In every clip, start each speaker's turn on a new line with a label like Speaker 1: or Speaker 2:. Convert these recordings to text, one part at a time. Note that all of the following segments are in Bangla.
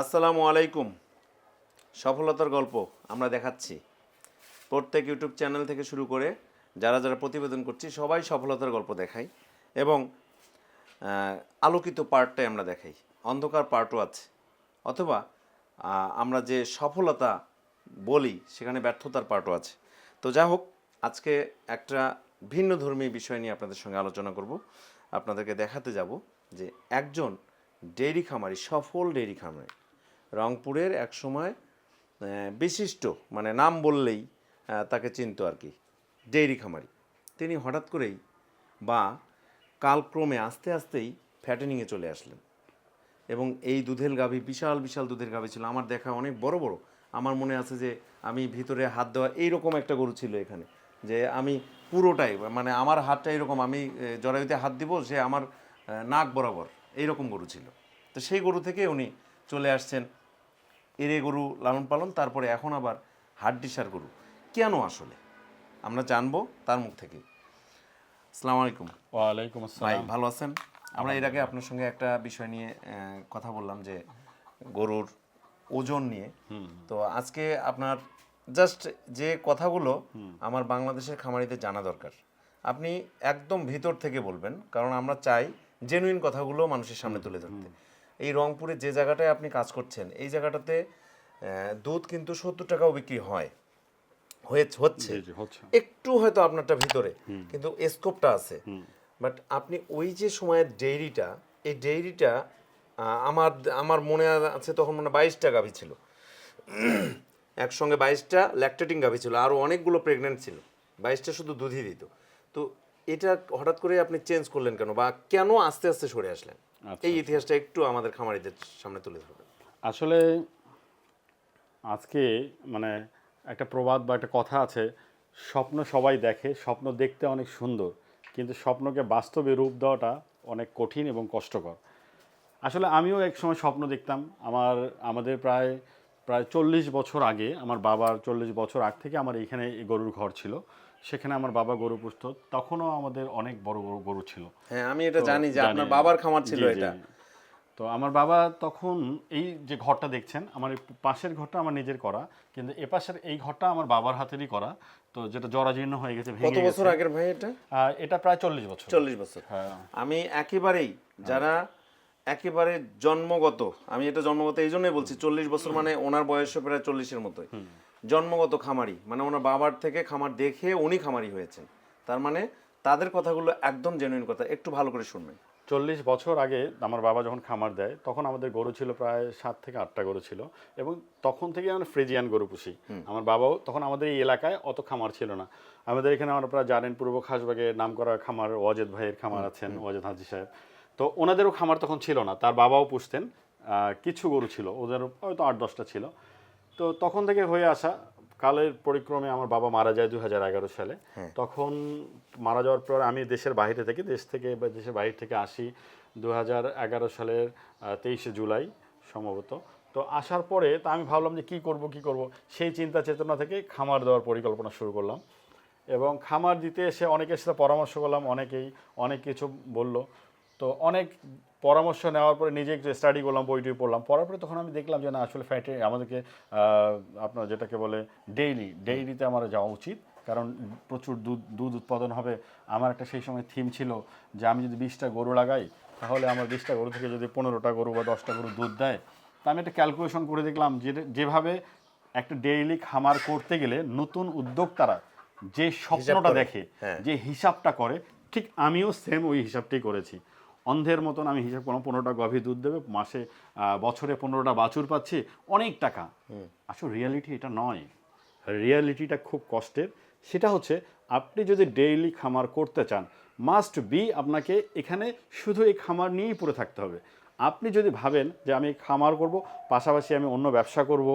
Speaker 1: আসসালামু আলাইকুম। সফলতার গল্প আমরা দেখাচ্ছি। প্রত্যেক ইউটিউব চ্যানেল থেকে শুরু করে যারা যারা প্রতিবেদন করছি, সবাই সফলতার গল্প দেখাই এবং আলোকিত পার্টটাই আমরা দেখাই। অন্ধকার পার্টও আছে। অথবা আমরা যে সফলতা বলি, সেখানে ব্যর্থতার পার্টও আছে। তো যা হোক, আজকে একটা ভিন্ন ধর্মী বিষয় নিয়ে আপনাদের সঙ্গে আলোচনা করব। আপনাদেরকে দেখাতে যাব যে একজন ডেইরি খামারি, সফল ডেইরি খামারি। রংপুরের একসময় আহ, বিশিষ্ট মানে নাম বললেই তাকে চিনতো আর কি ডেইরি খামারি। তিনি হঠাৎ করেই বা কালক্রমে আস্তে আস্তেই ফ্যাটেনিংয়ে চলে আসলেন। এবং এই দুধের গাভী বিশাল বিশাল দুধের গাভী ছিল। আমার দেখা অনেক বড় বড়। আমার মনে আছে যে আমি ভিতরে হাত দেওয়া এইরকম একটা গরু ছিল এখানে। যে আমি পুরোটাই মানে আমার হাতটা এরকম আমি জরায়ুতে হাত দিব সে আমার নাক বরাবর এইরকম গরু ছিল। তো সেই গরু থেকে উনি চলে আসছেন এরে গরু লালন পালন তারপরে এখন আবার হাড্ডিসার গরু। কেন আসলে? আমরা জানব তার মুখ থেকে। আসসালামু আলাইকুম।
Speaker 2: ওয়ালাইকুম
Speaker 1: ভাই
Speaker 2: আসসালাম
Speaker 1: ভালো আছেন? আমরা এর আগে আপনার সঙ্গে একটা বিষয় নিয়ে কথা বললাম যে গরুর ওজন নিয়ে। তো আজকে আপনার জাস্ট যে কথাগুলো আমার বাংলাদেশের খামারিদের জানা দরকার। আপনি একদম ভিতর থেকে বলবেন কারণ আমরা চাই জেনুইন কথাগুলো মানুষের সামনে তুলে ধরতে। এই রংপুরে যে জায়গাটায় আপনি কাজ করছেন এই জায়গাটাতে দুধ কিন্তু সত্তর টাকাও বিক্রি হয়। হচ্ছে। একটু হয়তো আপনারটা ভিতরে কিন্তু স্কোপটা আছে। বাট আপনি ওই যে সময়ের ডেইরিটা এই ডেইরিটা আমার আমার মনে আছে তখন মনে বাইশটা গাভী ছিল। একসঙ্গে বাইশটা ল্যাকটেটিং গাভী ছিল আরও অনেকগুলো প্রেগনেন্ট ছিল। বাইশটা শুধু দুধই দিত। তো এটা হঠাৎ করে আপনি চেঞ্জ করলেন কেন? বা কেন আস্তে আস্তে সরে আসলেন?
Speaker 2: আচ্ছা,
Speaker 1: এই ইতিহাসটা একটু আমাদের খামারিদের সামনে তুলে ধরবেন।
Speaker 2: আসলে আজকে মানে একটা প্রবাদ বা একটা কথা আছে স্বপ্ন সবাই দেখে স্বপ্ন দেখতে অনেক সুন্দর কিন্তু স্বপ্নকে বাস্তবে রূপ দেওয়াটা অনেক কঠিন এবং কষ্টকর। আসলে আমিও এক সময় স্বপ্ন দেখতাম আমার আমাদের প্রায় প্রায় চল্লিশ বছর আগে আমার বাবার চল্লিশ বছর আগ থেকে আমার এখানে গরুর ঘর ছিল। সেখানে আমার বাবা গরু পুষত। তখনও আমাদের অনেক বড় বড় গরু ছিল।
Speaker 1: হ্যাঁ আমি এটা জানি যে আপনার বাবার খামার ছিল। এটা।
Speaker 2: তো আমার বাবা তখন এই যে ঘরটা দেখছেন আমার পাশের ঘরটা আমার নিজের করা কিন্তু এ পাশের এই ঘরটা আমার বাবার হাতেরই করা। তো যেটা জরাজীর্ণ হয়ে গেছে
Speaker 1: কত বছর আগের ভাই এটা?
Speaker 2: এটা প্রায় চল্লিশ বছর।
Speaker 1: চল্লিশ বছর।
Speaker 2: হ্যাঁ।
Speaker 1: আমি একেবারেই যারা একেবারে জন্মগত আমি এটা জন্মগত এই জন্যই বলছি চল্লিশ বছর মানে ওনার বয়সও প্রায় চল্লিশের মতোই। জন্মগত খামারি মানে ওনার বাবার থেকে খামার দেখে উনি খামারি হয়েছেন। তার মানে তাদের কথাগুলো একদম জেনুইন কথা একটু ভালো করে শুনবেন।
Speaker 2: চল্লিশ বছর আগে আমার বাবা যখন খামার দেয় তখন আমাদের গরু ছিল প্রায় সাত থেকে আটটা গরু ছিল এবং তখন থেকে আমরা ফ্রিজিয়ান গরু পুষি। আমার বাবাও তখন আমাদের এই এলাকায় অত খামার ছিল না। আমাদের এখানে আমরা প্রায় জানেন পূর্ব খাসবাগে নাম করা খামার ওয়াজেদ ভাইয়ের খামার আছেন ওয়াজেদ হাজি সাহেব। তো ওনাদেরও খামার তখন ছিল না তার বাবাও পুষতেন। কিছু গরু ছিল ওদের হয়তো আট দশটা ছিল। তো তখন থেকে হয়ে আসা কালের পরিক্রমে আমার বাবা মারা যায় দু হাজার এগারো সালে। তখন মারা যাওয়ার পর আমি দেশের বাইরে থেকে দেশ থেকে বা দেশের বাইরে থেকে আসি দু হাজার এগারো সালের তেইশে জুলাই সম্ভবত। তো আসার পরে তা আমি ভাবলাম যে কী করব কী করব? সেই চিন্তা চেতনা থেকে খামার দেওয়ার পরিকল্পনা শুরু করলাম। এবং খামার দিতে এসে অনেকের সাথে পরামর্শ করলাম অনেকেই অনেক কিছু বলল। তো অনেক পরামর্শ নেওয়ার পরে নিজে একটু স্টাডি করলাম বই টই পড়লাম পড়ার পরে তখন আমি দেখলাম যে না আসলে ফ্যাটে আমাদেরকে আপনার যেটাকে বলে ডেইলি ডেইলিতে আমার যাওয়া উচিত কারণ প্রচুর দুধ দুধ উৎপাদন হবে আমার একটা সেই সময় থিম ছিল যে আমি যদি বিশটা গরু লাগাই তাহলে আমার বিশটা গরু থেকে যদি পনেরোটা গরু বা দশটা গরু দুধ দেয় তা আমি একটা ক্যালকুলেশন করে দেখলাম যে যেভাবে একটা ডেইলি খামার করতে গেলে নতুন উদ্যোক্তারা যে স্বপ্নটা। দেখে
Speaker 1: হ্যাঁ।
Speaker 2: যে হিসাবটা করে ঠিক আমিও সেম ওই হিসাবটাই করেছি অন্ধের মতন আমি হিসাব করলাম পনেরোটা গভীর দুধ দেবে মাসে বছরে পনেরোটা বাছুর পাচ্ছি অনেক টাকা। আসলে রিয়ালিটি এটা নয়। রিয়ালিটিটা খুব কষ্টের। সেটা হচ্ছে আপনি যদি ডেইলি খামার করতে চান মাস্ট বি আপনাকে এখানে শুধু এই খামার নিয়েই পড়ে থাকতে হবে। আপনি যদি ভাবেন যে আমি খামার করব পাশাপাশি আমি অন্য ব্যবসা করব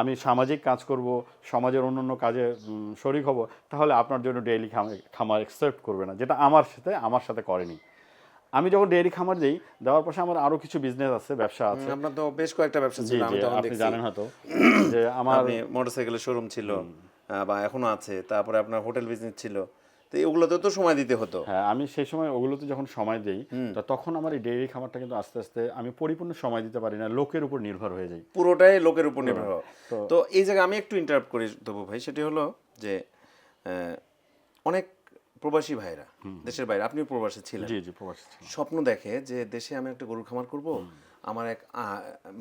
Speaker 2: আমি সামাজিক কাজ করব সমাজের অন্য অন্য কাজে শরিক হব তাহলে আপনার জন্য ডেইলি খামার অ্যাকসেপ্ট করবে না যেটা আমার সাথে আমার সাথে করেনি। আমি যখন ডেইরি খামার দিই দেওয়ার পাশে আমার আরও কিছু বিজনেস আছে ব্যবসা আছে।
Speaker 1: আপনার তো বেশ কয়েকটা ব্যবসা ছিল আমি তখন দেখছি।
Speaker 2: জানেন হয়তো যে আমার
Speaker 1: মোটরসাইকেলের শোরুম ছিল বা এখনও আছে তারপরে আপনার হোটেল বিজনেস ছিল। তো এগুলোতে তো সময় দিতে হতো।
Speaker 2: হ্যাঁ আমি সেই সময় ওগুলোতে যখন সময় দিই তো তখন আমার এই ডেইরি খামারটা কিন্তু আস্তে আস্তে আমি পরিপূর্ণ সময় দিতে পারি না লোকের উপর নির্ভর হয়ে যাই।
Speaker 1: পুরোটাই লোকের উপর নির্ভর তো এই জায়গায় আমি একটু ইন্টারাপ্ট করে দেবো ভাই সেটি হলো যে অনেক প্রবাসী ভাইরা দেশের বাইরে আপনি প্রবাসী ছিলেন।
Speaker 2: জি জি প্রবাসী।
Speaker 1: স্বপ্ন দেখে যে দেশে আমি একটা গরুর খামার করব আমার এক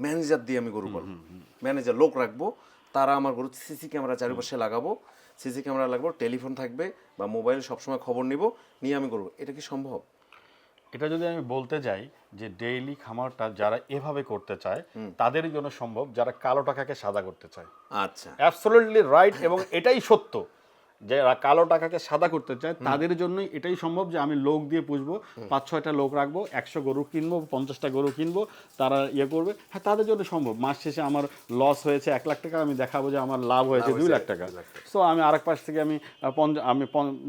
Speaker 1: ম্যানেজার দিয়ে আমি গরু পালবো। ম্যানেজার লোক রাখব তারা আমার গরু সিসি ক্যামেরা চারিপাশে লাগাবো সিসি ক্যামেরা লাগবো টেলিফোন থাকবে বা মোবাইল সবসময় খবর নিব নিয়ে আমি করব এটা কি সম্ভব?
Speaker 2: এটা যদি আমি বলতে যাই যে ডেইলি খামারটা যারা এভাবে করতে চায় তাদের জন্য সম্ভব যারা কালো টাকাকে সাদা করতে চায়।
Speaker 1: আচ্ছা।
Speaker 2: অ্যাবসোলিউটলি রাইট এবং এটাই সত্য। যারা কালো টাকাকে সাদা করতে চায় তাদের জন্যই এটাই সম্ভব যে আমি লোক দিয়ে পুষবো পাঁচ ছয়টা লোক রাখব একশো গরু কিনবো পঞ্চাশটা গরু কিনবো তারা ইয়ে করবে। হ্যাঁ তাদের জন্য সম্ভব। মাস শেষে আমার লস হয়েছে এক লাখ টাকা আমি দেখাবো যে আমার লাভ হয়েছে দুই লাখ টাকা। সো আমি আরেক পাশ থেকে আমি আমি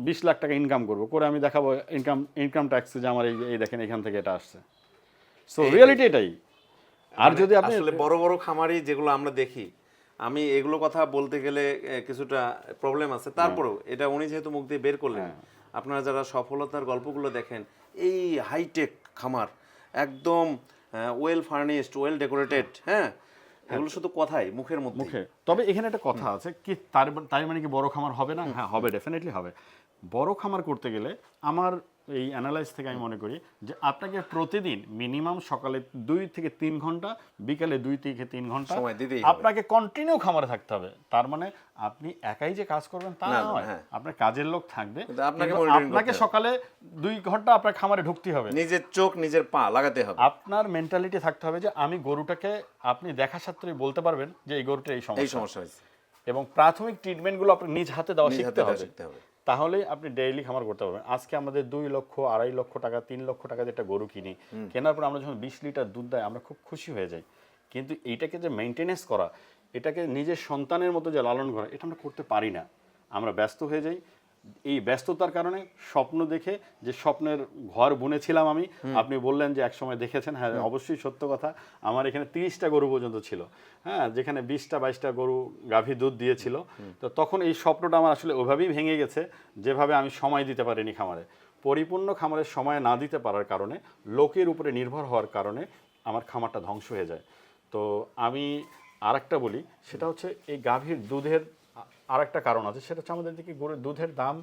Speaker 2: বিশ লাখ টাকা ইনকাম করব। করে আমি দেখাবো ইনকাম ইনকাম ট্যাক্স যে আমার এই এই দেখেন এখান থেকে এটা আসছে। সো রিয়েলিটি এটাই। আর যদি আপনি
Speaker 1: বড় বড় খামারি যেগুলো আমরা দেখি আমি এগুলো কথা বলতে গেলে কিছুটা প্রবলেম আছে। তারপরেও এটা উনি যেহেতু মুখ দিয়ে বের করলেন আপনারা যারা সফলতার গল্পগুলো দেখেন এই হাইটেক খামার একদম ওয়েল ফার্নিশড ওয়েল ডেকোরেটেড হ্যাঁ? এগুলো শুধু কথাই মুখের মধ্যে
Speaker 2: মুখে। তবে এখানে একটা কথা আছে কি তার তাই মানে কি বড় খামার হবে না? হ্যাঁ হবে ডেফিনেটলি হবে। বড় খামার করতে গেলে আমার এই অ্যানালাইজ থেকে আমি মনে করি যে আপনাকে প্রতিদিন মিনিমাম সকালে দুই থেকে তিন ঘণ্টা বিকালে দুই থেকে তিন
Speaker 1: ঘণ্টা।
Speaker 2: আপনাকে কন্টিনিউ খামারে থাকতে হবে। তার মানে আপনি একাই যে কাজ করবেন তা নয়।
Speaker 1: হ্যাঁ।
Speaker 2: আপনার কাজের লোক থাকবে।
Speaker 1: আপনাকে।
Speaker 2: সকালে দুই ঘণ্টা আপনার খামারে ঢুকতে হবে।
Speaker 1: নিজের চোখ নিজের পা লাগাতে হবে।
Speaker 2: আপনার মেন্টালিটি থাকতে হবে যে আমি গরুটাকে আপনি দেখা সত্ত্বেই বলতে পারবেন যে এই গরুটা এই সমস্যা।
Speaker 1: হয়েছে।
Speaker 2: এবং প্রাথমিক ট্রিটমেন্টগুলো আপনি নিজ হাতে দেওয়া শিখতে হবে। তাহলেই আপনি ডেইলি খামার করতে পারবেন। আজকে আমাদের দুই লক্ষ আড়াই লক্ষ টাকা তিন লক্ষ টাকা যেটা একটা গরু কিনি কেনার পর আমরা যখন বিশ লিটার দুধ দেয় আমরা খুব খুশি হয়ে যাই। কিন্তু এইটাকে যে মেনটেনেন্স করা এটাকে নিজের সন্তানের মতো যে লালন করা এটা আমরা করতে পারি না। আমরা ব্যস্ত হয়ে যাই এই ব্যস্ততার কারণে স্বপ্ন দেখে যে স্বপ্নের ঘর বুনেছিলাম আমি আপনি বললেন যে একসময় দেখেছেন হ্যাঁ অবশ্যই সত্য কথা। আমার এখানে তিরিশটা গরু পর্যন্ত ছিল হ্যাঁ যেখানে বিশটা বাইশটা গরু গাভী দুধ দিয়েছিল। তো তখন এই স্বপ্নটা আমার আসলে ওইভাবেই ভেঙে গেছে যেভাবে আমি সময় দিতে পারিনি খামারে। পরিপূর্ণ খামারের সময় না দিতে পারার কারণে লোকের উপরে নির্ভর হওয়ার কারণে আমার খামারটা ধ্বংস হয়ে যায়। তো আমি আরেকটা বলি সেটা হচ্ছে এই গাভীর দুধের আর একটা কারণ আছে সেটা হচ্ছে আমাদের দিকে গরুর দুধের দাম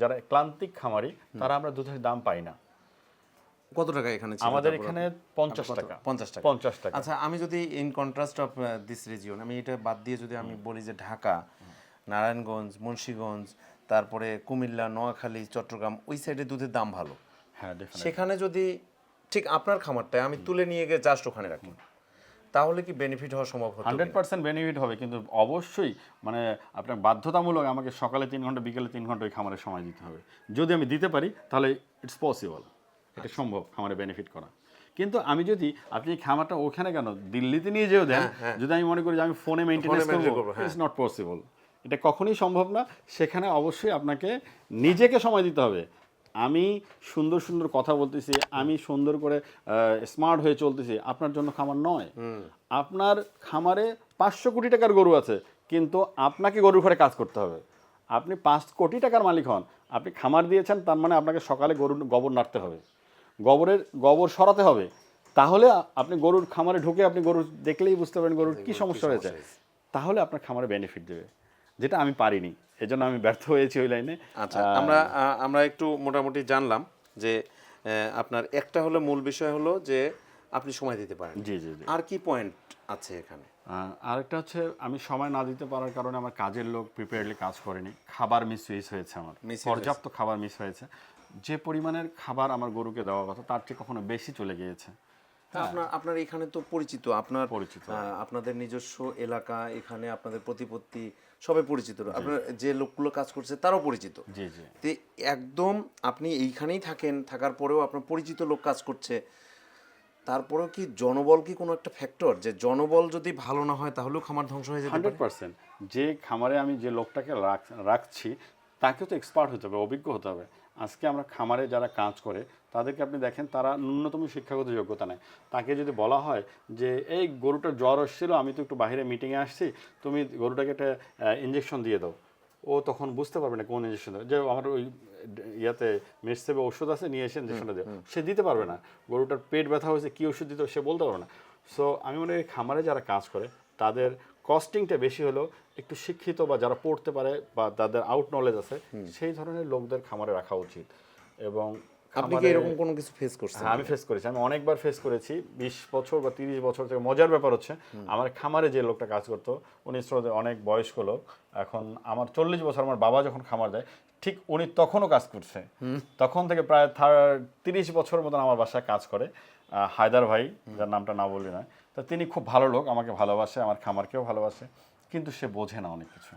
Speaker 2: যারা ক্লান্তিক খামারি তারা আমরা দুধের দাম পাই না।
Speaker 1: কত টাকা এখানে
Speaker 2: আমাদের এখানে পঞ্চাশ টাকা।
Speaker 1: 50 টাকা।
Speaker 2: পঞ্চাশ টাকা।
Speaker 1: আচ্ছা আমি যদি in contrast of this region আমি এটা বাদ দিয়ে যদি আমি বলি যে ঢাকা নারায়ণগঞ্জ মুন্সীগঞ্জ তারপরে কুমিল্লা নোয়াখালী চট্টগ্রাম ওই সাইডে দুধের দাম ভালো।
Speaker 2: হ্যাঁ
Speaker 1: সেখানে যদি ঠিক আপনার খামারটায় আমি তুলে নিয়ে গিয়ে জাস্ট ওখানে রাখি। তাহলে কি বেনিফিট হওয়া সম্ভব হতো
Speaker 2: হান্ড্রেড পার্সেন্ট বেনিফিট হবে কিন্তু অবশ্যই মানে আপনার বাধ্যতামূলক আমাকে সকালে তিন ঘণ্টা বিকেলে তিন ঘণ্টা ওই খামারে সময় দিতে হবে। যদি আমি দিতে পারি তাহলে ইটস পসিবল এটা সম্ভব খামারে বেনিফিট করা। কিন্তু আমি যদি আপনি এই খামারটা ওখানে কেন দিল্লিতে নিয়ে যেও দেন যদি আমি মনে করি যে আমি ফোনে মেনটেন্স করব
Speaker 1: হ্যাঁ।
Speaker 2: ইটস নট পসিবল এটা কখনোই সম্ভব না সেখানে অবশ্যই আপনাকে নিজেকে সময় দিতে হবে। আমি সুন্দর সুন্দর কথা বলতেছি আমি সুন্দর করে স্মার্ট হয়ে চলতেছি আপনার জন্য খামার নয়। আপনার খামারে পাঁচশো কোটি টাকার গরু আছে কিন্তু আপনাকে গরুর ঘরে কাজ করতে হবে। আপনি পাঁচ কোটি টাকার মালিক হন আপনি খামার দিয়েছেন তার মানে আপনাকে সকালে গরুর গোবর নাড়তে হবে। গোবরের গোবর সরাতে হবে। তাহলে আপনি গরুর খামারে ঢুকে আপনি গরু দেখলেই বুঝতে পারেন গরুর কী সমস্যা হয়েছে। তাহলে আপনার খামারে বেনিফিট দেবে যেটা আমি পারিনি। এজন্য আমি ব্যর্থ হয়েছি ওই লাইনে।
Speaker 1: আচ্ছা আমরা আমরা একটু মোটামুটি জানলাম যে আপনার একটা হলো মূল বিষয় হলো যে আপনি সময় দিতে পারেন।
Speaker 2: জি জি
Speaker 1: আর কি পয়েন্ট আছে এখানে?
Speaker 2: আরেকটা হচ্ছে আমি সময় না দিতে পারার কারণে আমার কাজের লোক প্রিপেয়ারলি কাজ করেনি। খাবার মিস হয়েছে আমার। পর্যাপ্ত খাবার মিস হয়েছে। যে পরিমাণের খাবার আমার গরুকে দেওয়া কথা তার চেয়ে কখনো বেশি চলে গিয়েছে।
Speaker 1: তা আপনার আপনার এখানে তো পরিচিত। আপনার
Speaker 2: পরিচিত।
Speaker 1: আপনাদের নিজস্ব এলাকা এখানে আপনাদের প্রতিপত্তি সবাই পরিচিত আপনার যে লোকগুলো কাজ করছে তারাও পরিচিত। তো একদম আপনি এইখানেই থাকেন থাকার পরেও আপনার পরিচিত লোক কাজ করছে। তারপরেও কি জনবল কি কোনো একটা ফ্যাক্টর যে জনবল যদি ভালো না হয় তাহলেও খামার ধ্বংস হয়ে যাবে
Speaker 2: হান্ড্রেড পার্সেন্ট। যে খামারে আমি যে লোকটাকে রাখ- রাখছি তাকেও তো এক্সপার্ট হতে হবে অভিজ্ঞ হতে হবে। আজকে আমরা খামারে যারা কাজ করে তাদেরকে আপনি দেখেন তারা ন্যূনতম শিক্ষাগত যোগ্যতা নেয়। তাকে যদি বলা হয় যে এই গরুটার জ্বর এসেছিল আমি তো একটু বাইরে মিটিংয়ে আসছি তুমি গরুটাকে একটা ইঞ্জেকশন দিয়ে দাও। ও তখন বুঝতে পারবে না কোন ইঞ্জেকশন যে আমার ওই ইয়াতে মেডসেপে ওষুধ আছে নিয়ে এসে ইঞ্জেকশনটা দেবে সে দিতে পারবে না। গরুটার পেট ব্যথা হয়েছে কী ওষুধ দিতে হবে সে বলতে পারবে না। সো আমি মনে করি খামারে যারা কাজ করে তাদের কস্টিংটা বেশি হলেও একটু শিক্ষিত বা যারা পড়তে পারে বা তাদের আউট নলেজ আছে সেই ধরনের লোকদের খামারে রাখা উচিত। এবং
Speaker 1: আপনি কি এরকম কোনো কিছু ফেস করছেন?
Speaker 2: হ্যাঁ আমি ফেস করেছি। আমি অনেকবার ফেস করেছি। বিশ বছর বা তিরিশ বছর থেকে মজার ব্যাপার হচ্ছে আমার খামারে যে লোকটা কাজ করতো উনি অনেক বয়স্ক লোক এখন আমার চল্লিশ বছর আমার বাবা যখন খামার দেয় ঠিক উনি তখনও কাজ করছে। তখন থেকে প্রায় তিরিশ বছর মতন আমার বাসায় কাজ করে। হায়দার ভাই যার নামটা না বলি না তা তিনি খুব ভালো লোক আমাকে ভালোবাসে আমার খামারকেও ভালোবাসে কিন্তু সে বোঝে না অনেক কিছু।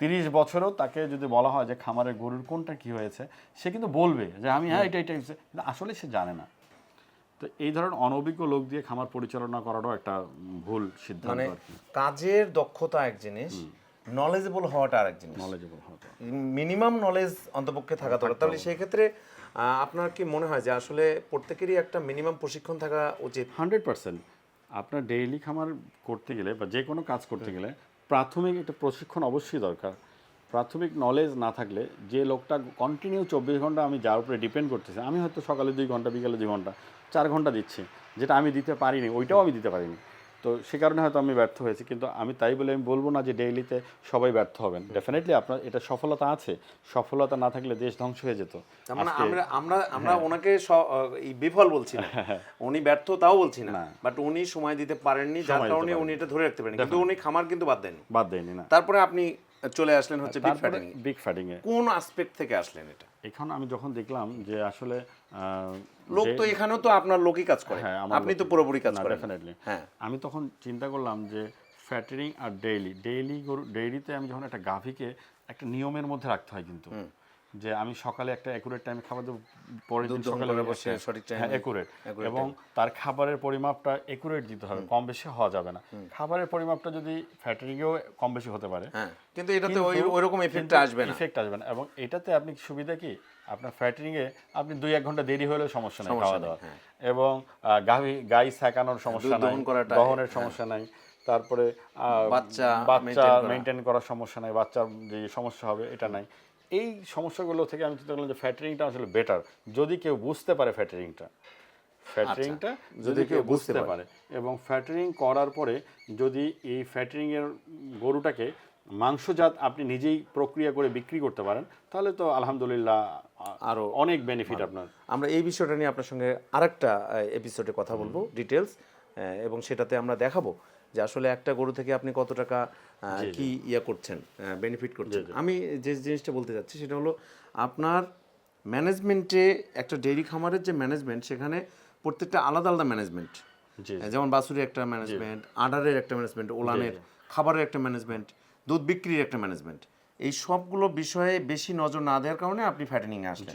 Speaker 2: তিরিশ বছরও তাকে যদি বলা হয় যে খামারের গরুর কোনটা কি হয়েছে সে কিন্তু বলবে যে আমি হ্যাঁ এটা এটা কিন্তু আসলে সে জানে না। তো এই ধরনের অনভিজ্ঞ লোক দিয়ে খামার পরিচালনা করাটাও একটা ভুল সিদ্ধান্ত
Speaker 1: মানে কাজের দক্ষতা এক জিনিস নলেজেবল হওয়াটা আরেক জিনিস।
Speaker 2: নলেজেবল হতে
Speaker 1: মিনিমাম নলেজ অন্তপক্ষে থাকা দরকার। তাহলে সেই ক্ষেত্রে আপনার কি মনে হয় যে আসলে প্রত্যেকেরই একটা মিনিমাম প্রশিক্ষণ থাকা উচিত?
Speaker 2: Hundred percent. আপনার ডেইলি খামার করতে গেলে বা যে কোনো কাজ করতে গেলে প্রাথমিক একটা প্রশিক্ষণ অবশ্যই দরকার। প্রাথমিক নলেজ না থাকলে যে লোকটা কন্টিনিউ চব্বিশ ঘণ্টা আমি যার উপরে ডিপেন্ড করতেছি আমি হয়তো সকালে দুই ঘণ্টা বিকালে দুই ঘণ্টা চার ঘণ্টা দিচ্ছি যেটা আমি দিতে পারিনি ওইটাও আমি দিতে পারিনি। তো সে কারণে হয়তো আমি ব্যর্থ হয়েছি কিন্তু আমি তাই বলে আমি বলব না যে ডেইলিতে সবাই ব্যর্থ হবেন। ডেফিনেটলি আপনার এটা সফলতা আছে। সফলতা না থাকলে দেশ ধ্বংস হয়ে যেত।
Speaker 1: মানে আমরা আমরা আমরা ওনাকে বিফল বলছি না। উনি ব্যর্থ তাও বলছি না।
Speaker 2: না।
Speaker 1: বাট উনি সময় দিতে পারেননি যার কারণে উনি এটা ধরে রাখতে পারেন কিন্তু উনি খামার কিন্তু বাদ দেননি।
Speaker 2: বাদ দেননি না।
Speaker 1: তারপরে আপনি চলে আসলেন হচ্ছে বিগ ফ্যাটিং
Speaker 2: বিগ ফ্যাটিং এ
Speaker 1: কোন আসপেক্ট থেকে আসলেন এটা?
Speaker 2: এখন আমি যখন দেখলাম যে আসলে
Speaker 1: লোক তো এখানেও তো আপনার লোকই কাজ করে।
Speaker 2: হ্যাঁ,
Speaker 1: আপনি তো পুরোপুরি কাজ করেন। হ্যাঁ।
Speaker 2: আমি তখন চিন্তা করলাম যে ফ্যাটারিং আর ডেইলি ডেইলি গরু ডেইলিতে আমি যখন একটা গাভীকে একটা নিয়মের মধ্যে রাখতে হয় কিন্তু। যে আমি সকালে একটা একুরেট টাইমে খাবার দেবো পরের দিন সকালে
Speaker 1: বসে সঠিক এ।
Speaker 2: একুরেট এবং তার খাবারের পরিমাপটা একুরেট দিতে হবে কম বেশি হওয়া যাবে না। খাবারের পরিমাপটা যদি ফ্যাটারিংয়েও কম বেশি হতে পারে
Speaker 1: হ্যাঁ কিন্তু এটাতে ওই ওইরকম এফেক্ট আসবে না।
Speaker 2: ইফেক্ট আসবে না। এবং এটাতে আপনি সুবিধা কি? আপনার ফ্যাটারিং এ আপনি দুই এক ঘণ্টা দেরি হলেও সমস্যা নেই খাওয়া দাওয়া
Speaker 1: হ্যাঁ।
Speaker 2: এবং গাভী গাই সেকানোর সমস্যা নাই দহনের সমস্যা নাই। তারপরে
Speaker 1: বাচ্চা
Speaker 2: বাচ্চা মেনটেন করার সমস্যা নাই বাচ্চার যে সমস্যা হবে এটা নাই। এই সমস্যাগুলো থেকে আমি চিন্তা করলাম যে ফ্যাটারিংটা আসলে বেটার যদি কেউ বুঝতে পারে ফ্যাটারিংটা ফ্যাটারিংটা যদি কেউ বুঝতে পারে। এবং ফ্যাটারিং করার পরে যদি এই ফ্যাটারিংয়ের গরুটাকে মাংসজাত আপনি নিজেই প্রক্রিয়া করে বিক্রি করতে পারেন তাহলে তো আলহামদুলিল্লাহ আরও অনেক বেনিফিট আপনার।
Speaker 1: আমরা এই বিষয়টা নিয়ে আপনার সঙ্গে আরেকটা এপিসোডে কথা বলব ডিটেলস এবং সেটাতে আমরা দেখাবো। যে আসলে একটা গরু থেকে আপনি কত টাকা কি ইয়া করছেন বেনিফিট করছেন। আমি যে জিনিসটা বলতে চাচ্ছি সেটা হলো আপনার ম্যানেজমেন্টে একটা ডেইরি খামারের যে ম্যানেজমেন্ট সেখানে প্রত্যেকটা আলাদা আলাদা ম্যানেজমেন্ট যেমন বাছুরের একটা ম্যানেজমেন্ট আডারের একটা ম্যানেজমেন্ট ওলানের খাবারের একটা ম্যানেজমেন্ট দুধ বিক্রির একটা ম্যানেজমেন্ট এই সবগুলো বিষয়ে বেশি নজর না দেওয়ার কারণে আপনি ফ্যাটেনিংয়ে আসলেন।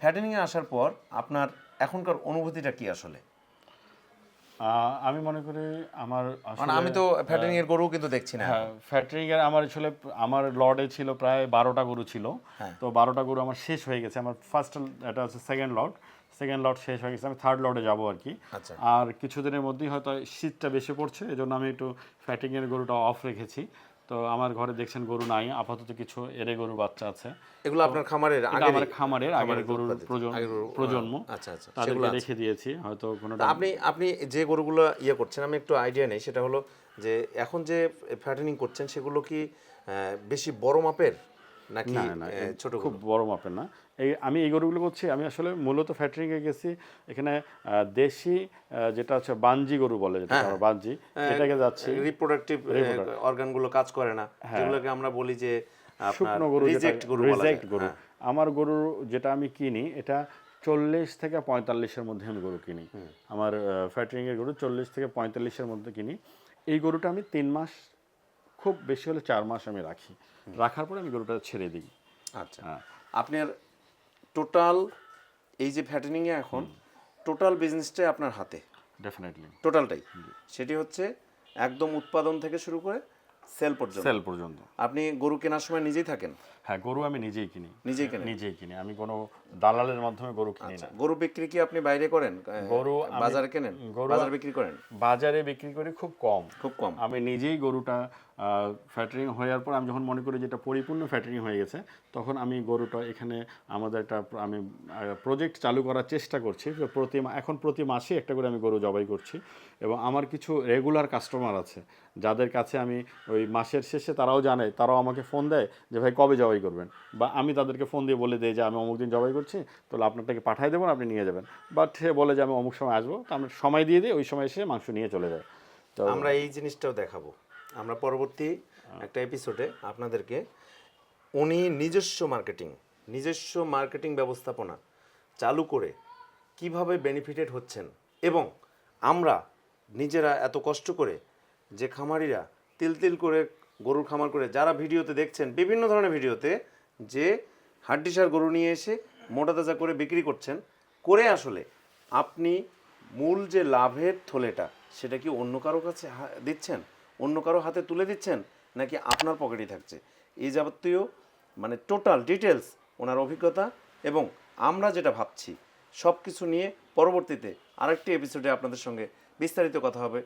Speaker 1: ফ্যাটেনিংয়ে আসার পর আপনার এখনকার অনুভূতিটা কি আসলে?
Speaker 2: আমি মনে করি আমার
Speaker 1: মানে আমি তো ফ্যাটেনিং এর গরু কিন্তু দেখছি না।
Speaker 2: হ্যাঁ ফ্যাটারিং এর আমার আসলে আমার লর্ডে ছিল প্রায় বারোটা গরু ছিল।
Speaker 1: হ্যাঁ।
Speaker 2: তো বারোটা গরু আমার শেষ হয়ে গেছে। আমার ফার্স্ট এটা হচ্ছে সেকেন্ড লট সেকেন্ড লট শেষ হয়ে গেছে। আমি থার্ড লটে যাব আর কি।
Speaker 1: আচ্ছা।
Speaker 2: আর কিছুদিনের মধ্যেই হয়তো শীতটা বেশি পড়ছে এই জন্য আমি একটু ফ্যাটিং এর গরুটা অফ রেখেছি। তো আমার ঘরে দেখছেন গরু নাই আপাতত কিছু এরে গরু বাচ্চা আছে।
Speaker 1: এগুলো আপনার খামারের আগে
Speaker 2: আমার খামারের আগের গরুর প্রজন্ম।
Speaker 1: আচ্ছা আচ্ছা
Speaker 2: তাদেরকে
Speaker 1: সেগুলো
Speaker 2: রেখে দিয়েছি হয়তো
Speaker 1: কোনো আপনি আপনি যে গরুগুলো ইয়ে করছেন আমি একটু আইডিয়া নেই সেটা হলো যে এখন যে ফ্যাটেনিং করছেন সেগুলো কি আহ, বেশি বড় মাপের? নাকি ছোট
Speaker 2: খুব বড় মাপের না। এই আমি এই গরুগুলো করছি আমি আসলে মূলত ফ্যাক্টরিং এ গেছি। এখানে দেশি যেটা হচ্ছে বানজি গরু বলে যেটা
Speaker 1: হ্যাঁ,
Speaker 2: বানজি এটাকে যাচ্ছি।
Speaker 1: রিপ্রোডাক্টিভ অর্গানগুলো কাজ করে না। যেগুলোকে আমরা বলি যে
Speaker 2: হ্যাঁ। শুকনো গরু
Speaker 1: রিজেক্ট গরু
Speaker 2: রিজেক্ট গরু।
Speaker 1: হ্যাঁ।
Speaker 2: আমার গরু যেটা আমি কিনি এটা চল্লিশ থেকে পঁয়তাল্লিশের মধ্যে আমি গরু কিনি। আমার ফ্যাক্টরিং এর গরু চল্লিশ থেকে পঁয়তাল্লিশের মধ্যে কিনি। এই গরুটা আমি তিন মাস খুব বেশি হলে চার মাস আমি রাখি। রাখার পরে আমি গরুটা ছেড়ে দিই।
Speaker 1: আচ্ছা।
Speaker 2: হ্যাঁ।
Speaker 1: আপনার টোটাল এই যে ফ্যাটেনিং এ এখন টোটাল বিজনেসটাই আপনার হাতে?
Speaker 2: ডেফিনেটলি
Speaker 1: টোটালটাই? সেটি হচ্ছে একদম উৎপাদন থেকে শুরু করে সেল পর্যন্ত।
Speaker 2: সেল পর্যন্ত।
Speaker 1: আপনি গরু কেনার সময় নিজেই থাকেন?
Speaker 2: হ্যাঁ গরু আমি নিজেই কিনি।
Speaker 1: নিজেই কেনেন?
Speaker 2: নিজেই কিনি। আমি কোনো দালালের মাধ্যমে গরু কিনি না।
Speaker 1: গরু বিক্রি কি আপনি বাইরে করেন?
Speaker 2: গরু
Speaker 1: বাজারে কেনেন?
Speaker 2: গরু-
Speaker 1: বাজার বিক্রি করেন?
Speaker 2: বাজারে বিক্রি করি খুব কম।
Speaker 1: খুব কম।
Speaker 2: আমি নিজেই গরুটা ফ্যাটারিং হওয়ার পর আমি যখন মনে করি যে এটা পরিপূর্ণ ফ্যাটারিং হয়ে গেছে, তখন আমি গরুটা এখানে আমাদের একটা আমি প্রজেক্ট চালু করার চেষ্টা করছি প্রতি এখন প্রতি মাসে একটা করে আমি গরু জবাই করছি এবং আমার কিছু রেগুলার কাস্টমার আছে, যাদের কাছে আমি ওই মাসের শেষে তারাও জানে, তারাও আমাকে ফোন দেয় যে ভাই কবে জবাই করবেন? বা আমি তাদেরকে ফোন দিয়ে বলে দিই যে আমি অমুক দিন জবাই করছি, তাহলে আপনারটাকে পাঠিয়ে দেবো আপনি নিয়ে যাবেন। বাট সে বলে যে আমি অমুক সময় আসব, তো আমরা সময় দিয়ে দিই, ওই সময় এসে মাংস নিয়ে চলে যায়। তো
Speaker 1: আমরা এই জিনিসটাও দেখাবো। আমরা পরবর্তী একটা এপিসোডে আপনাদেরকে উনি নিজস্ব মার্কেটিং নিজস্ব মার্কেটিং ব্যবস্থাপনা চালু করে কীভাবে বেনিফিটেড হচ্ছেন এবং আমরা নিজেরা এত কষ্ট করে যে খামারিরা তিল তিল করে গরুর খামার করে যারা ভিডিওতে দেখছেন, বিভিন্ন ধরনের ভিডিওতে যে হাড্ডিসার গরু নিয়ে এসে মোটা তাজা করে বিক্রি করছেন, করে আসলে আপনি মূল যে লাভের থলেটা সেটা কি অন্য কারও কাছে দিচ্ছেন? অন্য কারও হাতে তুলে দিচ্ছেন নাকি আপনার পকেটেই থাকছে? এই যাবতীয় মানে টোটাল ডিটেলস ওনার অভিজ্ঞতা এবং আমরা যেটা ভাবছি সব কিছু নিয়ে পরবর্তীতে আরেকটি এপিসোডে আপনাদের সঙ্গে বিস্তারিত কথা হবে।